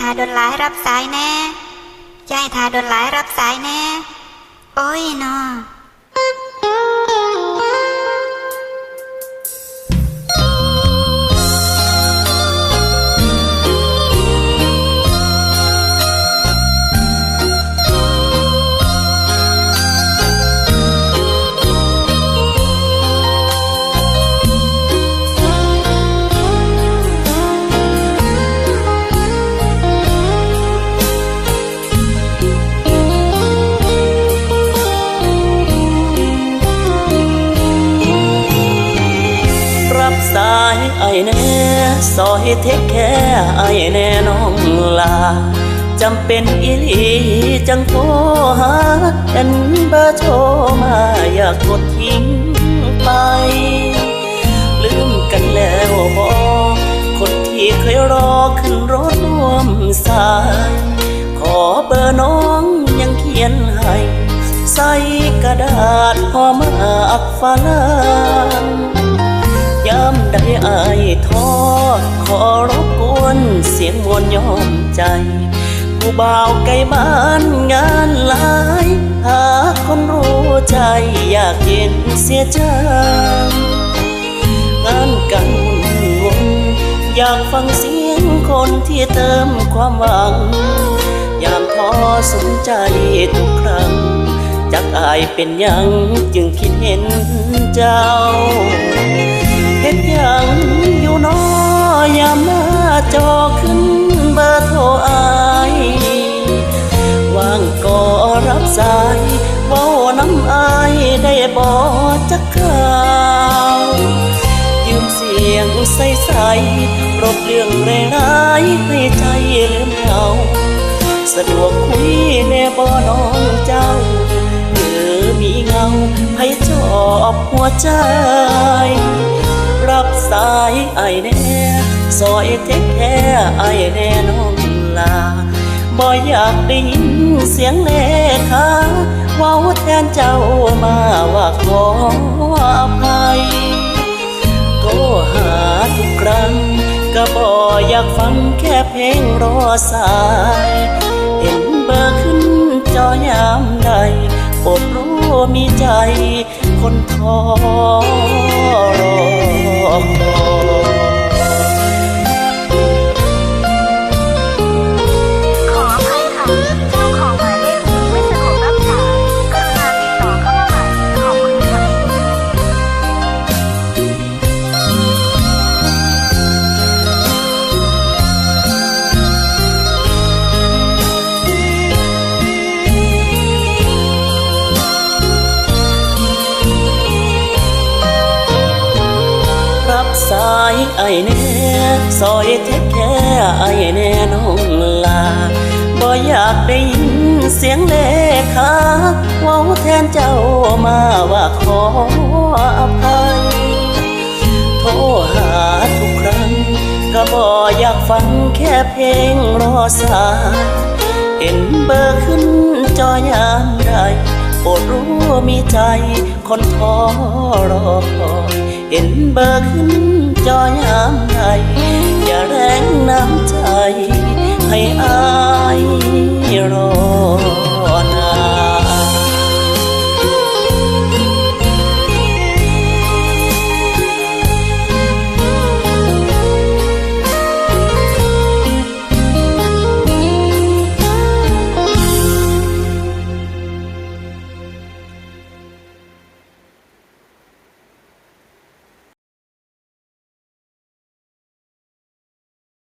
ทาดนหลายรับสายแน่ยายทาดนหลายรับสายแน่ โอ้ยนอ รับสายไอแน่ซอยเทคแค่ไอแน่น้องลาจำเป็นอีหลีจังโทรหาเห็นเบอร์โทรมาอยากกดทิ้งไปลืมกันแล้วบอกคนที่เคยรอขึ้นรถร่วมสาย ขอเบอร์น้องยังเขียนให้ใส่กระดาษพอมากฟ้าลาน ยามใดอายท้อขอรบกวนเสียงมวลยอมใจ ผู้บ่าวไกลบ้านงานหลาย หาคนรู้ใจอยากเห็นเสียจังงานกันวุ่นอยากฟังเสียงคนที่เติมความหวัง ยามท้อสนใจทุกครั้งจักอายเป็นยังจึงคิดเห็นเจ้า เห็นยังอยู่น้อยามหน้าจอขึ้นเบอร์โทรอายว่างก็รับสายเว้าน้ำอายได้บอจักข่าวยืมเสียงใสใสรบเรื่องร้ายให้ใจลืมเหงาสะดวกคุยแน่บ่น้องเจ้าหรือมีเงาให้จอบหัวใจ รับสายไอแน่ซอยเทคแค่ไอแน่น้องลาบ่อยากได้ยินเสียงเลขาเว้าแทนเจ้ามาว่าขออภัยก็หาทุกครั้งก็บออยากฟังแค่เพลงรอสาย เห็นเบอร์ขึ้นจอยามใดปรดรู้มีใจคนท้อายไอแน่ซอยเทคแค่ไอแน่น้องลาบ่อยากได้ยินเสียงเลขาเว้าแทนเจ้ามาว่าขออภัย โทรหาทุกครั้ง ก็บ่อยากฟังแค่เพลงรอสายเห็นเบอร์ขึ้นจอยามใดโปรดรู้มีใจคนท้อรอคอยเห็นเบอร์ขึ้น จอยามใดอย่าแรงน้ำใจให้อายรอ